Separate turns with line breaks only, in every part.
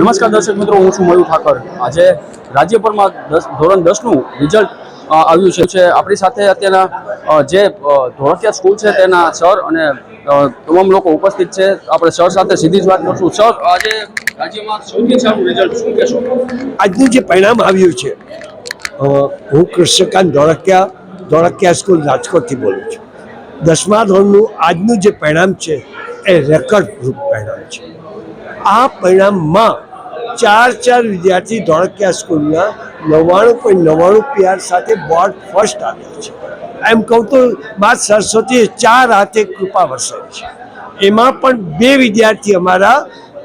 નમસ્કાર દર્શક મિત્રો, હું છું મયુર ઠાકર. આજે રાજ્યભરમાં દસ, ધોરણ દસનું રિઝલ્ટ આવ્યું છે. આપણી સાથે અત્યારના જે ધોરણિયા સ્કૂલ છે, તેના સર અને તમામ લોકો ઉપસ્થિત છે. આપણે સર સાથે સીધી જ વાત કરશું. સર આજે રાજ્યમાં સૌથી સારું રિઝલ્ટ શું કહેશો?
આજનું જે પરિણામ આવ્યું છે હું કૃષ્ણકાંત ધોળકિયા ધોળકિયા સ્કૂલ રાજકોટથી બોલું છું. દસમા ધોરણનું આજનું જે પરિણામ છે, એ રેકર્ડ રૂપ પરિણામ છે. આ પરિણામમાં ચાર ચાર વિદ્યાર્થી ધોળકિયા સ્કૂલના નવ્વાણું પોઈન્ટ નવ્વાણું પીઆર સાથે બોર્ડ ફર્સ્ટ આવ્યા છે. એમ કહું તો મા સરસ્વતીએ ચાર હાથે કૃપા વરસાવી છે. એમાં પણ બે વિદ્યાર્થી અમારા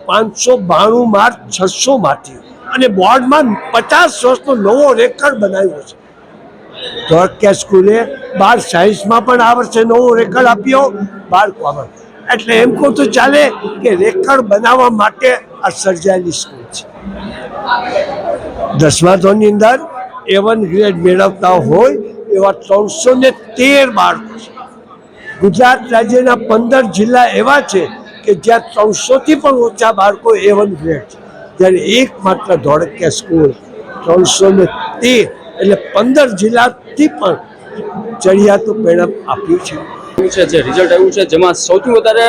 પાંચસો બાણું માર્ક, છસો માંથી અને બોર્ડમાં પચાસ વર્ષનો નવો રેકર્ડ બનાવ્યો છે. ધોળકિયા સ્કૂલે બાર સાયન્સમાં પણ આ વર્ષે નવો રેકર્ડ આપ્યો, બાર કોમર્સ. એટલે એમ કહું તો ચાલે કે રેકર્ડ બનાવવા માટે આ સર્જાયેલી સ્કૂલ છે. દસમા ધોરણની અંદર એ વન ગ્રેડ મેળવતા હોય એવા ત્રણસો ને તેર બાળકો છે. ગુજરાત રાજ્યના પંદર જિલ્લા એવા છે કે જ્યાં ત્રણસોથી પણ ઓછા બાળકો એ વન ગ્રેડ છે. જ્યારે એકમાત્ર ધોળકિયા સ્કૂલ ત્રણસો ને તેર એટલે પંદર જિલ્લાથી પણ ચડિયાતું પરિણામ આપ્યું છે.
છે જે રિઝલ્ટ આવ્યું છે જેમાં સૌથી વધારે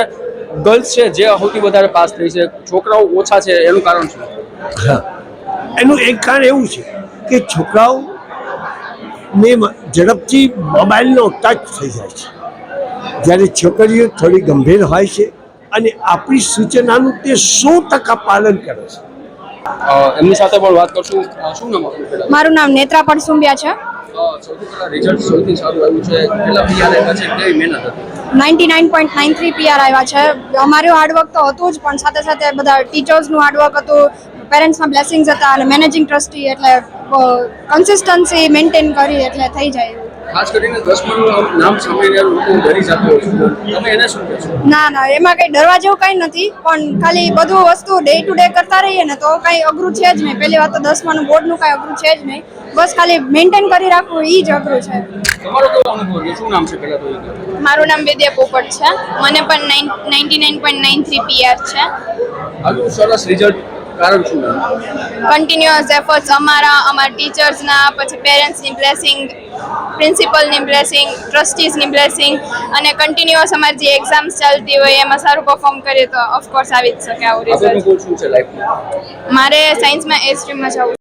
ગર્લ્સ છે જે સૌથી વધારે પાસ થઈ છે. છોકરાઓ ઓછા છે એનું કારણ શું?
હા. એનું એક કારણ એવું છે કે છોકરાઓ ને ઝડપથી મોબાઈલનો ટચ થઈ જાય છે. જ્યારે છોકરીઓ થોડી ગંભીર હોય છે અને આપણી સૂચનાનું તે સો ટકા પાલન કરે છે.
એમની સાથે પણ વાત કરશું. શું નામ
મારું નામ નેત્રા પડસુંબિયા છે.
સૌથી પહેલા રિઝલ્ટ સૌથી સારું આવ્યું છે. કેટલા પીઆર આવ્યા છે? કેવી મહેનત હતી?
Ninety nine point nine three PR આવ્યા છે. અમારું હાર્ડવર્ક તો હતું જ, પણ સાથે સાથે બધા ટીચર્સનું હાર્ડવર્ક હતું. પેરેન્ટ્સના બ્લેસિંગ્સ હતા અને મેનેજિંગ ટ્રસ્ટી એટલે કન્સિસ્ટન્સી મેન્ટેન કરી એટલે થઈ જાય.
ખાસ કરીને દસમાનું નામ સાંભળીને લોકો ડરી જતો હોય તમે એને શું કહેશો
ના ના એમાં કંઈ ડરવા જેવું કંઈ નથી પણ ખાલી બધું વસ્તુ ડે ટુ ડે કરતા રહીએ ને તો કંઈ અઘરું છે જ નહીં. પહેલી વાત તો દસમાનું બોર્ડનું કાંઈ અઘરું છે જ નહીં. બસ ખાલી મેન્ટેન કરી રાખવું એ જ અઘરું છે.
તમારો કેવો અનુભવ છે? શું નામ છે પહેલા તો
મારું નામ વિદ્યા પોપટ છે. મને પણ ninety nine point nine three PR છે.
સરસ રિઝલ્ટ કારણ શું?
કન્ટિન્યુઅસ એફર્ટ્સ અમારા અમારા ટીચર્સના પછી પેરેન્ટ્સની બ્લેસિંગ પ્રિન્સિપલની બ્લેસિંગ ટ્રસ્ટીઝની બ્લેસિંગ અને કન્ટિન્યુઅસ અમારી જે એક્ઝામ્સ ચાલતી હોય એમાં સારું પરફોર્મ કરીએ તો ઓફકોર્સ આવી જ શકે આવું રિઝલ્ટ મારે સાયન્સમાં એ સ્ટ્રીમમાં જવું